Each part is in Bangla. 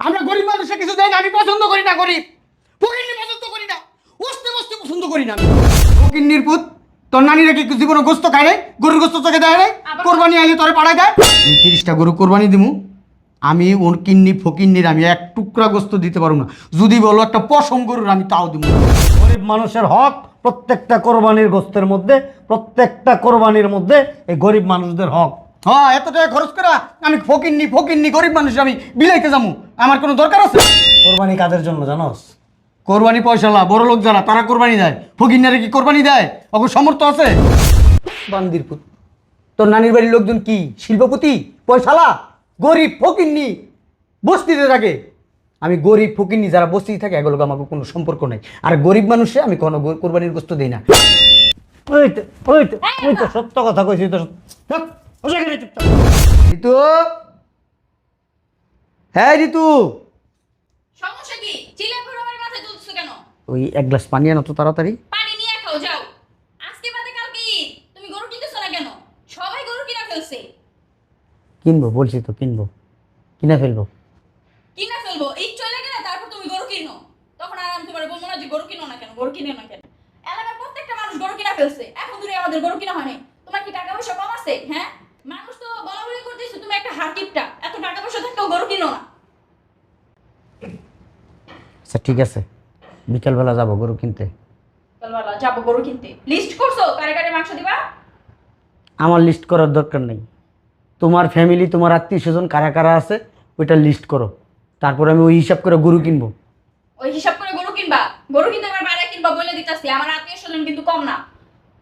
আমরা গরিব মানুষের কিছু দেয় না আমি পছন্দ করি না গরিব। ফকিন্নি পছন্দ করি না বসতে বসতে পছন্দ করি না ফকিন্নির পুত তোর নানিরা কি জীবনে গোস্ত খায় রে? গরুর গোস্ত চোখে দেয় রে? কোরবানি আইলে তোরে পাড়ায় দেয়? তিরিশটা গরু কোরবানি দিমু। আমি ওর কিন্নি ফকিন্নির আমি এক টুকরা গোস্ত দিতে পারব না। যদি বলো একটা পশম গরুর আমি তাও দিব গরিব মানুষের হক প্রত্যেকটা কোরবানির গোস্তের মধ্যে প্রত্যেকটা কোরবানির মধ্যে এই গরিব মানুষদের হক। হ্যাঁ এত টাকা খরচ করা আমি ফকিন্নি ফকিন্নি গরিব মানুষ আমি বিলাইতে যাব। আমার কোনো দরকার আছে? কোরবানি কাদের জন্য জানোস? কোরবানি পয়সালা বড় লোক যারা তারা কোরবানি দেয়। ফকিন্নারে কি কোরবানি দেয়? ওকে সমর্থ আছে? বান্দির পুত তোর নানির বাড়ির লোকজন কি শিল্পপতি পয়সালা? গরিব ফকিন্নি বস্তিতে থাকে। আমি গরিব ফকিন্নি যারা বস্তিতে থাকে এগুলো আমাকে কোনো সম্পর্ক নাই। আর গরিব মানুষে আমি কোনো কোরবানির গোস্ত দিই না। ওই তো ওই তো ওই তো সত্য কথা কইছি তো বসে গেলে চুপচাপ। ঋতু হ্যাঁ ঋতু সমস্যা কি? চিলে পুরো আমার মাথায় তুলছো কেন? ওই এক গ্লাস পানি আনো তো তাড়াতাড়ি। পানি নিয়ে খাও যাও। আজকে বাদে কালকে ঈদ। তুমি গরু কিনতেছো না কেন? সবাই গরু কিনা ফেলছে। কিনবো বলছি তো কিনবো। কিনা ফেলব। কিনা ফেলব। ঈদ চলে গেলে তারপর তুমি গরু কিনো। তখন আর আমি তোমার বলব না যে গরু কিনো না কেন গরু কিনো না কেন। এলাকার প্রত্যেকটা মানুষ গরু কিনা ফেলছে। এখন দূরে আমাদের গরু কিনা হয়নি। তোমার কি টাকা পয়সা কম আছে? হ্যাঁ মানুষ তো বলা বলি করতেছে তুমি একটা হাকিপটা এত টাকা পয়সা থাকলেও গরু কিনো না আচ্ছা ঠিক আছে। বিকালবেলা যাব গরু কিনতে। যাব গরু কিনতে। লিস্ট করছ? কারে কারে মাংস দিবা? আমার লিস্ট করার দরকার নেই। তোমার ফ্যামিলি তোমার আত্মীয় স্বজন কারা কারা আছে ওইটা লিস্ট করো। তারপর আমি ওই হিসাব করে গরু কিনবো। ওই হিসাব করে গরু কিনবা। গরু কিনতে আমার বাইরে কিনবা বলে দিতেছি। আমার আত্মীয় স্বজন কিন্তু কম না।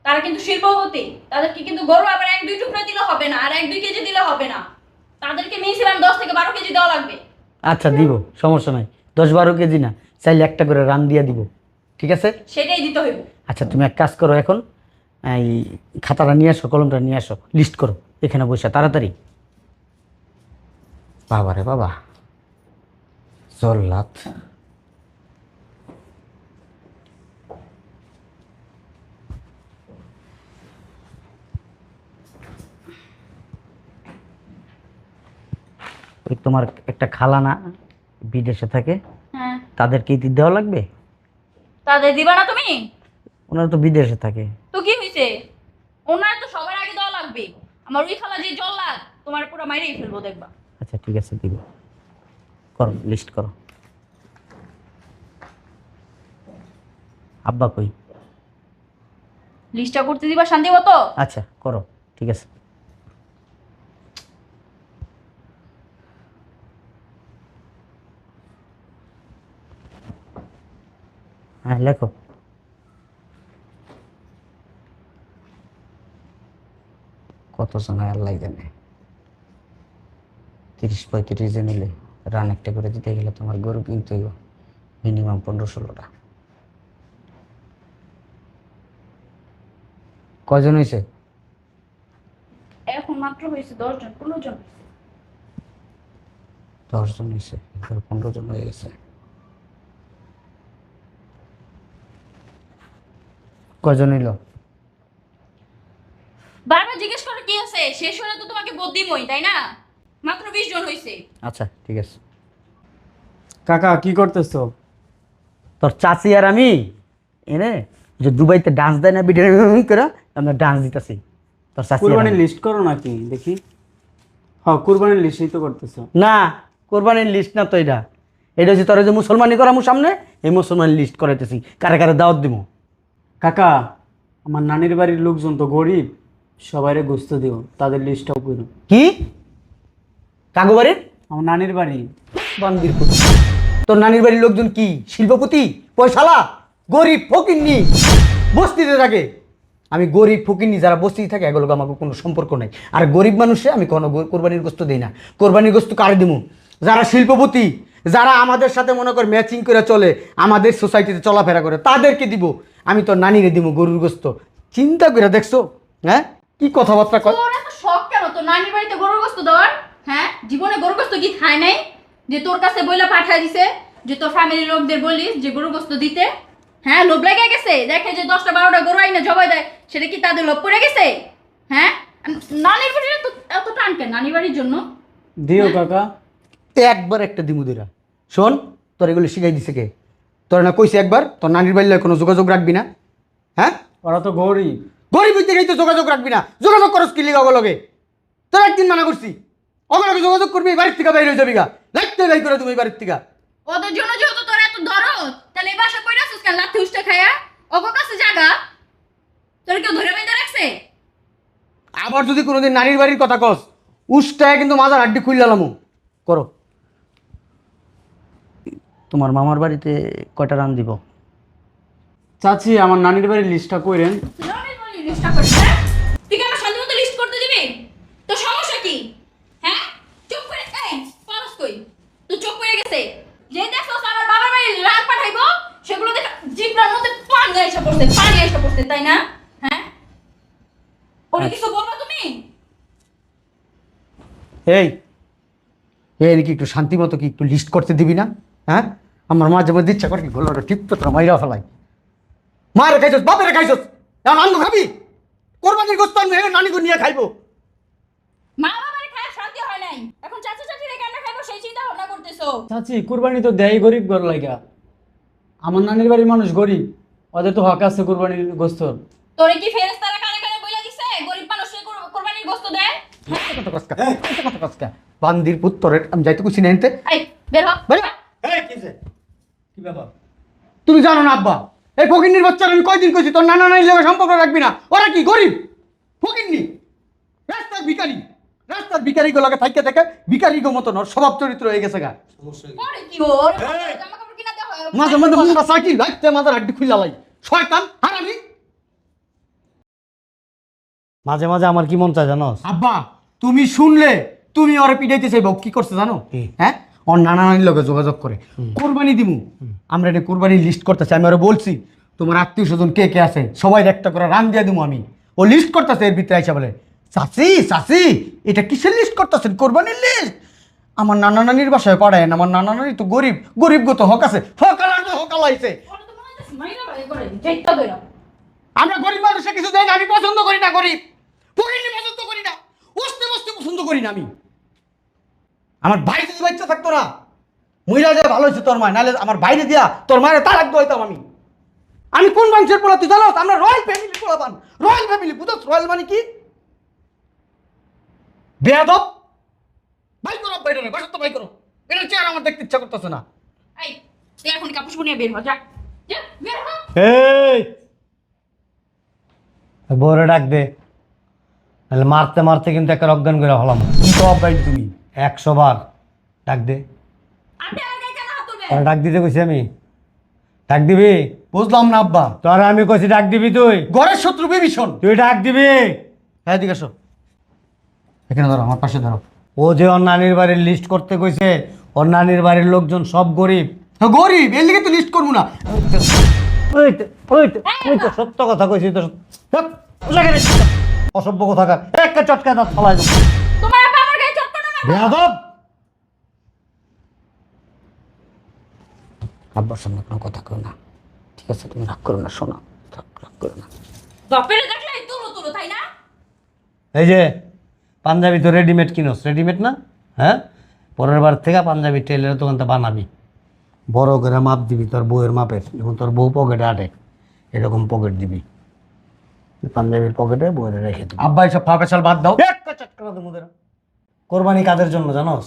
তারা কিন্তু শিল্পপতি। তাদেরকে কিন্তু গরু আবার এক দুই টুকরা দিলে হবে না। আর এক দুই কেজি দিলে হবে না। তাদেরকে মিনিমাম দশ থেকে বারো কেজি দেওয়া লাগবে। আচ্ছা দিব। সমস্যা নাই। দশ বারো কেজি না চাইলে একটা করে রান দিয়ে দিব। ঠিক আছে? সেটাই দিতে হইব। আচ্ছা তুমি এক কাজ করো এখন এই খাতাটা নিয়ে আসো কলমটা নিয়ে আসো লিস্ট করো এখানে বসে তাড়াতাড়ি। বাবা রে বাবা জল্লাদ। ওই তোমার একটা খালা না বিদেশে থাকে। তাদেরকে ঈদ দেওয়া লাগবে? তাদের দিবা না তুমি? ওনারা তো বিদেশে থাকে। তো কি হয়েছে ওনার তো সবার আগে দেওয়া লাগবে। আমার ওই খালা যে জল্লাদ তোমার পুরো মাইরেই ফেলব দেখবা। আচ্ছা ঠিক আছে দিব। করো লিস্ট করো। আব্বা কই? লিস্টটা করতে দিবা শান্তি মতো আচ্ছা করো ঠিক আছে। হ্যাঁ লেখো। কত জন আল্লাহ জানে। তিরিশ পঁয়ত্রিশ জন এলে রান একটা করে দিতে গেলে তোমার গরু কিনতে হইব মিনিমাম পনেরো ষোলোটা কজন হয়েছে এখন মাত্র হয়েছে দশজন পনেরো জন দশ জন হয়েছে পনেরো জন হয়ে গেছে। কজন হইল বারবার জিজ্ঞেস করে কি আছে? শেষ হলে তো তোমাকে তাই না? মাত্র বিশ জন হয়েছে আচ্ছা ঠিক আছে। কাকা কি করতেছো? তোর চাচি আর আমি এনে যে দুবাইতে ডান্স দেয় না ভিডিও করে আমরা ডান্স দিতেছি। তোর চাচি কুরবানির লিস্ট করো নাকি দেখি। হ্যাঁ কুরবানির লিস্টই তো করতেছো। না কোরবানির লিস্ট না তো এটা। এটা হচ্ছে তোরা যে মুসলমানি করামু সামনে এই মুসলমান লিস্ট করাইতেছি। কারে কারে দাওয়াত দিব কাকা আমার নানির বাড়ির লোকজন তো গরিব সবাইরে গুস্ত দিও তাদের লিস্টটাও করো। কি? কাকু বাড়ির? আমার নানির বাড়ি। বান্দির। তোর নানির বাড়ির লোকজন কি? শিল্পপতি? পয়সালা? গরিব ফকিন্নি? বস্তিতে থাকে? আমি গরিব ফকিন্নি যারা বস্তিতে থাকে এগুলো আমাকে কোনো সম্পর্ক নাই। আর গরিব মানুষে আমি কোনো কোরবানির গোস্ত দিই না। কোরবানির গোস্ত কারে দিব যারা শিল্পপতি যারা আমাদের সাথে মনে কর ম্যাচিং করে চলে আমাদের সোসাইটিতে চলাফেরা করে তাদেরকে দিব। আমি তোর নানিরে দিব গরুর গোস্ত। চিন্তা করে দেখছ? হ্যাঁ? কি কথাবার্তা তোর এত শখ কেন? নানির বাড়িতে গরুর গোস্ত দেওয়ার হ্যাঁ? জীবনে গরুর গোস্ত কি খায় নাই? যে তোর কাছে বইলা পাঠায় দিছে যে তোর ফ্যামিলির লোকদের বলিস যে গরুর গোস্ত দিতে হ্যাঁ? লোভ লেগে গেছে? দেখে যে দশটা বারোটা গরু আইনা জবাই দেয় সেটা কি তাদের লোভ পড়ে গেছে? হ্যাঁ? নানির বাড়ির এত এত টান কেন নানির বাড়ির জন্য? দিও কাকা। একবার একটা দিমুদিরা শোন তোর এগুলো শিখাই দিছে কে? তোর না কইছে একবার তোর নানির বাড়ির লগে কোনো যোগাযোগ রাখবি না। হ্যাঁ? ওরা তো গরিব গরিব গেই তো যোগাযোগ রাখবি না। যোগাযোগ করস কি লিগা লগে তোর একদিন মানা করছি। অগলগে যোগাযোগ করবি বাড়ির থেকে বাইরে হয়ে যাবি গা। লাগতে বাই করে তুমি বাড়ির থেকে। ওদের জন্য যেহেতু তোর এত দরদ তাহলে এই বাসা কইরা আসিস কেন? লাথি উষ্টা খায়া ওগো কাছে জাগা তোর কেউ ধরে বেঁধে রাখছে? আবার যদি কোনোদিন নানির বাড়ির কথা কস উষ্টায় কিন্তু মাজার হাড্ডি খুললামু করো। তোমার মামার বাড়িতে কয়টা রান দিব? চাচি আমার নানির বাড়ির লিস্টটা কইরেন। লিস্টটা করছিস হ্যাঁ? তুই কি আমার শান্তি লিস্ট করতে দিবি তোর সমস্যা কি? হ্যাঁ? চুপ করে এই পারস কই? তুই চুপ করে গেছে। যে দেখছস আমার বাবার বাড়ি রাত পাঠাইবো সেগুলো দেখ জিব্রার মধ্যে পানি এসে পড়ছে পানি এসে পড়ছে তাই না? হ্যাঁ? ওরে কিছু বলব তুমি? এই এই কি একটু শান্তি মতো কি একটু লিস্ট করতে দিবি না? হ্যাঁ আমার মাঝে মধ্যে ইচ্ছা করে কি গোলাটা ঠিক তো তোরা মাইরা ফেলাই মারে খাইছস বাপেরে খাইছস এখন আঙ্গ খাবি কোরবানির গোস্ত আনব হে নানিকে নিয়ে খাইবো মা বাবার খায় শান্তি হয় নাই এখন চাচা চাচি রেখে খাইবো সেই চিন্তা ভাবনা করতেছো চাচি কুরবানি তো দেয় গরিব ঘর লাগা আমার নানির বাড়ির মানুষ গরিব ওদের তো হক আছে কুরবানির গোস্তর তোরে কি ফেরেশতারা কানে কানে বইলা দিছে গরিব মানুষে কোরবানির গোস্ত দেয় কথা কসকা কথা কসকা বান্দির পুত্তরের আমি যাইতে কুছি না এনতে এই বের হ বেরো। কি ব্যাপার? তুমি জানো না আব্বা এই ফকিন্নির বাচ্চারা আমি কয়দিন কইছি তোর নানা নানির লগে সম্পর্ক রাখবি না। ওরা কি গরিব? ফকিন্নি রাস্তার ভিখারি রাস্তার ভিখারি গুলোকে থাইকে থেকে ভিখারি গো মতন ওর স্বভাব চরিত্র হয়ে গেছে গা। পরে কি ওর? জামা কাপড় কিনা দেওয়া মাঝে মাঝে মুন্ডা সাইকেল রাখতে মাথার হাড্ডি খুললা লাই। শয়তান হারামি। মাঝে মাঝে আমার কি মন চায় জানো আব্বা তুমি শুনলে তুমি ওরে পিটাইতে চাইব কি করছে জানো? হ্যাঁ? ওর নানা নানির লগে যোগাযোগ করে। কোরবানি দিমু। আমরা এটা কোরবানির লিস্ট করতেছি আমি ওরা বলছি তোমার আত্মীয় স্বজন কে কে আছে সবাই একটা করে রান দিয়ে দিমু আমি। ও লিস্ট করতেছে এর ভিতরে আইসা বলে চাচি চাচি এটা কিসের লিস্ট করতেছেন? কোরবানির লিস্ট আমার নানা নানির বাসায় পড়ায় আমার নানা নানি তো গরিব গরিব গো তো হক আছে হকাল আর হকাল আইছে ওরা তো হচ্ছে মাইরা বাড়ি করে যেটা দইরা আমরা গরিব মানুষে কিছু দেয় না আমি পছন্দ করি না গরিব। পছন্দ করি না বসতে বসতে পছন্দ করি না আমি। আমার ভাই যদি বাচ্চা থাকতো না মহিলা যে ভালো হয়েছে তোর মায় নাহলে আমার বাইরে দিয়া তোর মায়ের তার রাখতে হইতাম আমি। আমি কোন বংশের পোলা তুই জানো আমরা রয়্যাল ফ্যামিলি পোলা পান রয়্যাল ফ্যামিলি বুঝছ রয়্যাল মানে কি? বেয়াদব। ভাই করো বাইরে বাসা তো ভাই করো। এটা চেয়ার আমার দেখতে ইচ্ছা করতেছে না। এই তুই এখন কাপড় বের হ যা। যা বের হ। এই! বউরে ডাক দে। নাহলে মারতে মারতে কিন্তু একটা অজ্ঞান করে হলাম। তুমি? একশো বার ডাক দে। ডাক দিতে কইছি আমি। ডাক দিবি? বুঝলাম না আব্বা। তোরা আমি কইছি ডাক দিবি তুই। ঘরের শত্রু বিভীষণ। তুই ডাক দিবি। হ্যাঁ এদিকে আসো এখানে ধরো আমার পাশে ধরো। ও যে ওর নানির বাড়ির লিস্ট করতে কইছে ওর নানির বাড়ির লোকজন সব গরিব। হ্যাঁ, গরিব এর লিগে তো লিস্ট করব না। ওই তো ওই তো ওই তো সত্য কথা কইছি তো। অসভ্য কথা একটা চটকা দাঁত ফলাই দেবো। বেয়াদব! আব্বার সামনে কোনো কথা করো না। ঠিক আছে তুমি রাগ করো না শোনো। রাগ করো না। বাপেরে দেখলে তুলো তুলো তাই না? এই যে পাঞ্জাবি তো রেডিমেড কিনোস। রেডিমেড না? হ্যাঁ? পরের বার থেকে পাঞ্জাবি টেলের দোকানটা বানাবি। বড় করে মাপ দিবি তোর বউয়ের মাপের। যখন তোর বউ পকেটে আটে এরকম পকেট দিবি। পাঞ্জাবির পকেটে বউয়ের রেখে দিবি। আব্বা এসব ফা পেশাল বাদ দাও। তোরা। কোরবানি কাদের জন্য জানোস?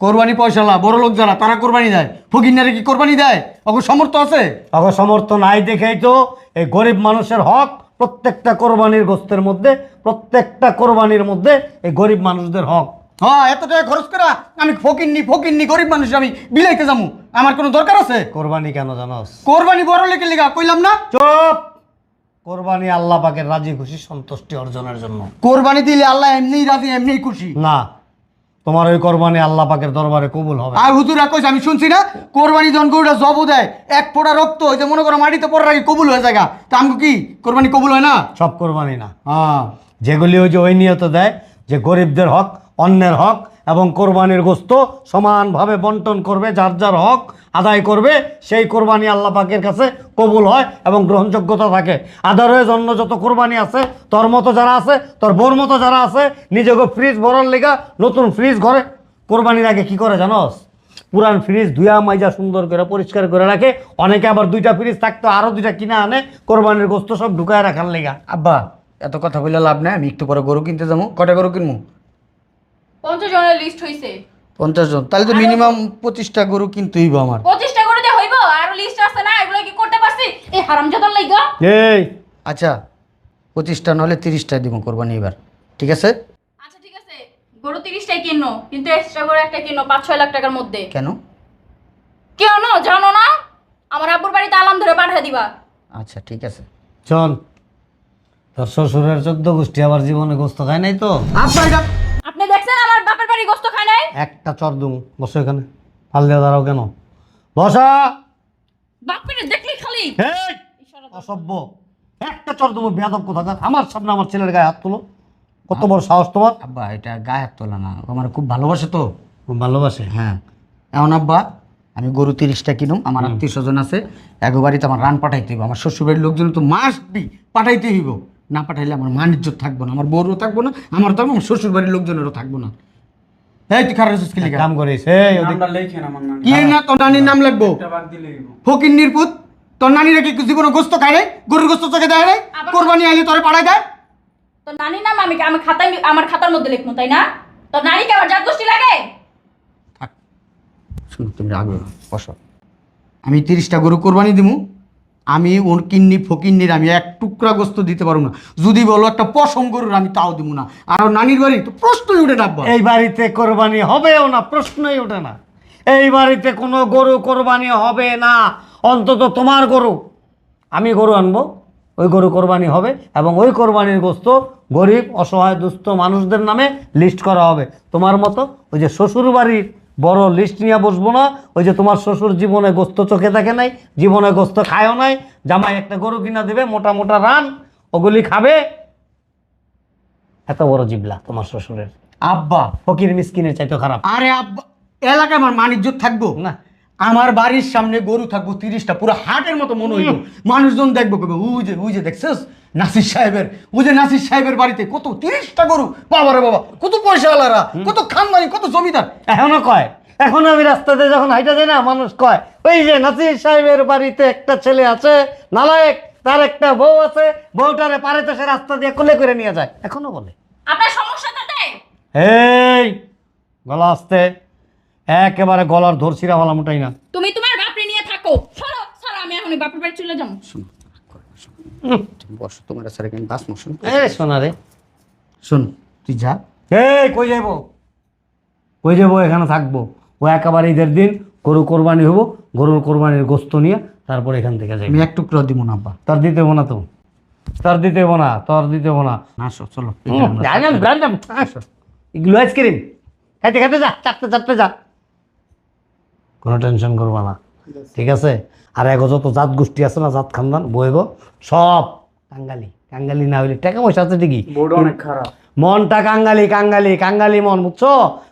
কোরবানি পয়সালা বড় লোক যারা তারা কোরবানি দেয়। ফকিনারে কি কোরবানি দেয়? অগর সমর্থ আছে? তখন সমর্থ নাই দেখেই তো এই গরিব মানুষের হক প্রত্যেকটা কোরবানির গোস্তের মধ্যে প্রত্যেকটা কোরবানির মধ্যে এই গরিব মানুষদের হক। হ্যাঁ এত টাকা খরচ করা আমি ফকিননি ফকিননি গরিব মানুষ আমি বিলাইতে যাব আমার কোনো দরকার আছে? কোরবানি কেন জানোস? কোরবানি বড় লেগে লেগা কইলাম না? চুপ! কোরবানি আল্লাহ পাকের রাজি খুশি সন্তুষ্টি অর্জনের জন্য। কোরবানি দিলে আল্লাহ এমনিই রাজি এমনিই খুশি। না তোমার ওই কোরবানি আল্লাহ পাকের দরবারে কবুল হবে। আর হুজুরা কইছে আমি শুনছি না কোরবানি জন গরুটা জব দেয় এক পোড়া রক্ত ওই যে মনে করো মাটিতে পড়ার আগে কবুল হয়ে জায়গা তা আমি কি কোরবানি কবুল হয় না? সব কোরবানি না। হ্যাঁ। যেগুলি ওই যে ওই নিয়ত দেয় যে গরিবদের হক অন্যের হক এবং কোরবানির গোস্ত সমানভাবে বন্টন করবে যার যার হক আদায় করবে, সেই কোরবানি আল্লাহ পাকের কাছে কবুল হয় এবং গ্রহণযোগ্যতা থাকে। আদারওয়াইজ অন্য যত কোরবানি আছে, তোর মতো যারা আছে, তোর বোর মতো যারা আছে নিজেকে ফ্রিজ ভরার লেগা নতুন ফ্রিজ ঘরে। কোরবানির আগে কি করে জানোস? পুরান ফ্রিজ ধুয়া, মাইজা, সুন্দর করে, পরিষ্কার করে রাখে। অনেকে আবার দুইটা ফ্রিজ থাকতো আরও দুইটা কিনে আনে, কোরবানির গোস্ত সব ঢুকায় রাখার লেগা। আব্বা, এত কথা বললে লাভ নাই, আমি একটু পরে গরু কিনতে যাব। কটা গরু কিনবো? পঞ্চাশ জনের লিস্ট হয়েছে পঞ্চাশ জন। তাহলে তো মিনিমাম পঁচিশটা গরু কিনতে হইব আমার। পঁচিশটা গরু দিয়ে হইব? আর লিস্ট আছে না এগুলো কি করতে পারছি? এই হারামজাদার লাইগা। এই। আচ্ছা পঁচিশটা নহলে তিরিশটা দিব কোরবানি এবার। ঠিক আছে? আচ্ছা ঠিক আছে। গরু তিরিশটাই কিনো কিন্তু এক্সট্রা করে একটা কিনো পাঁচ ছয় লাখ টাকার মধ্যে। কেন? কেউ না জানো না? আমার আব্বুর বাড়িতে আলাম ধরে পাঠিয়ে দিবা। আচ্ছা ঠিক আছে। চল। তোর শ্বশুরের চোদ্দ গোষ্ঠী আবার জীবনে গোস্ত খায় নাই তো? আব্বা এটা আমার বাপের বাড়ি গোস্ত খায় নাই? একটা চর দুম। বসো এখানে। ফাল দিয়ে দাঁড়াও কেন? বসা! বাপের দেখলি খালি? এই, অসভ্য। একটা চর দুম বেয়াদব কোথাকার আমার সামনে আমার ছেলের গায়ে হাত তুলো। কত বড় সাহস তোমার। আব্বা এটা গায়ে হাত তোলা না। ও আমার খুব ভালোবাসে তো। খুব ভালোবাসে? হ্যাঁ। এমন আব্বা আমি গরু তিরিশটা কিনুম আমার আত্মীয় স্বজন আছে। এক বাড়িতে আমার রান পাঠাইতে হইব। আমার শ্বশুরবাড়ির লোকজন তো মাস বি পাঠাইতে হইব। না পাঠাইলে আমার মানিজ্য থাকব না আমার বউরও থাকব না আমার থাকব আমার শ্বশুরবাড়ির লোকজনেরও থাকব না। এই তুই খারাপ কি কাম করিস এই ওদিক নামটা লেখেন আমার নানি কি না তোর নানির নাম লাগবো। ফকির নির্পুত তোর নানিরা কি জীবনে গোস্ত খায় রে? গরুর গোস্ত চোখে দেয় রে? কোরবানি আইলে তোরে দেয়? তো নানি নাম আমি আমি খাতায় আমার খাতার মধ্যে লিখব তাই না? তো আমার জাত গোষ্ঠী লাগে? শুনো তুমি বসো। আমি তিরিশটা গরু কোরবানি দিমু আমি ওর কিন্নি ফকিন্নির আমি এক টুকরা গোস্ত দিতে পারব না। যদি বলো একটা পশম গরুর আমি তাও দিব না। আর নানির বাড়ি তো প্রশ্নই উঠে ডাব্বা এই বাড়িতে কোরবানি হবেও না, প্রশ্নই ওঠে না। এই বাড়িতে কোনো গরু কোরবানি হবে না। অন্তত তোমার গরু। আমি গরু আনব, ওই গরু কোরবানি হবে এবং ওই কোরবানির গোস্ত গরিব, অসহায়, দুস্থ মানুষদের নামে লিস্ট করা হবে। তোমার মতো ওই যে শ্বশুর বাড়ির বড় লিস্ট নিয়ে বসবো না। ওই যে তোমার শ্বশুর জীবনে গোস্ত চোখে থাকে নাই জীবনে গোস্ত খায়ও নাই জামাই একটা গরু কিনা দেবে মোটা মোটা রান ওগুলি খাবে। এত বড় জিবলা তোমার শ্বশুরের। আব্বা। ফকির মিসকিনের চাইতে খারাপ। আরে আব্বা এলাকায় আমার মানিজ্য থাকব? না। আমার বাড়ির সামনে গরু থাকব তিরিশটা পুরো হাটের মতো মনে হইব। মানুষজন দেখব কবে উই যে উই যে দেখছিস? নাসির সাহেবের উই যে নাসির সাহেবের বাড়িতে কত তিরিশটা গরু? বাবা রে বাবা কত পয়সাওয়ালারা কত খানদানি কত জমিদার। এখনও কয়? এখন আমি রাস্তাতে যখন হাইটা যাই না মানুষ কয় ওই যে নাসির সাহেবের বাড়িতে একটা ছেলে আছে নালায়েক তার একটা বউ আছে বউটারে পারেতে সে রাস্তা দিয়ে কোলে করে নিয়ে যায়। এখনও বলে। আপনার সমস্যা তাতে এই গলা আসতে একেবারে গলার ধরছিরা ভালো মোটাই না। তুমি তোমার বাপরে নিয়ে থাকো। সরো সরো আমি এখন বাপের বাড়ি চলে যাব। বস তোমার স্যার এখানে বাস মোশন এ শোনা রে। শোন তুই যা। এই কই যাইব? কই যাব এখানে থাকব। ও একেবারে ঈদের দিন গরু কোরবানি হব গরুর কোরবানির গোস্ত নিয়ে তারপর এখান থেকে যাই আমি এক টুকরো দিব না আব্বা। তোর দিতে হব না তো। তোর দিতে হব না তোর দিতে হব না। না আসো চলো। জানাম এগুলো আইসক্রিম। খাইতে খাইতে যা চারটে চারটে যা। কোনো টেনশন করব না। ঠিক আছে? আর এগো যত জাত গোষ্ঠী আছে না জাত খানদান বইব সব কাঙ্গালি। কাঙ্গালি না হইলে টাকা পয়সা আছে ঠিকই। অনেক খারাপ। মনটা কাঙ্গালি কাঙ্গালি কাঙ্গালি মন বুঝছ?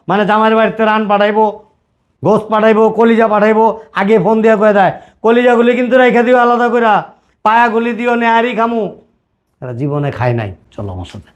মানে জামাইয়ের বাড়িতে রান পাঠাইবো গোস পাঠাইবো কলিজা পাঠাইবো আগে ফোন দিয়ে কয়ে দেয় কলিজাগুলি কিন্তু রেখে দিও আলাদা করে পায়াগুলি দিও নেহারি খামু। এরা জীবনে খায় নাই চলো আমার সাথে।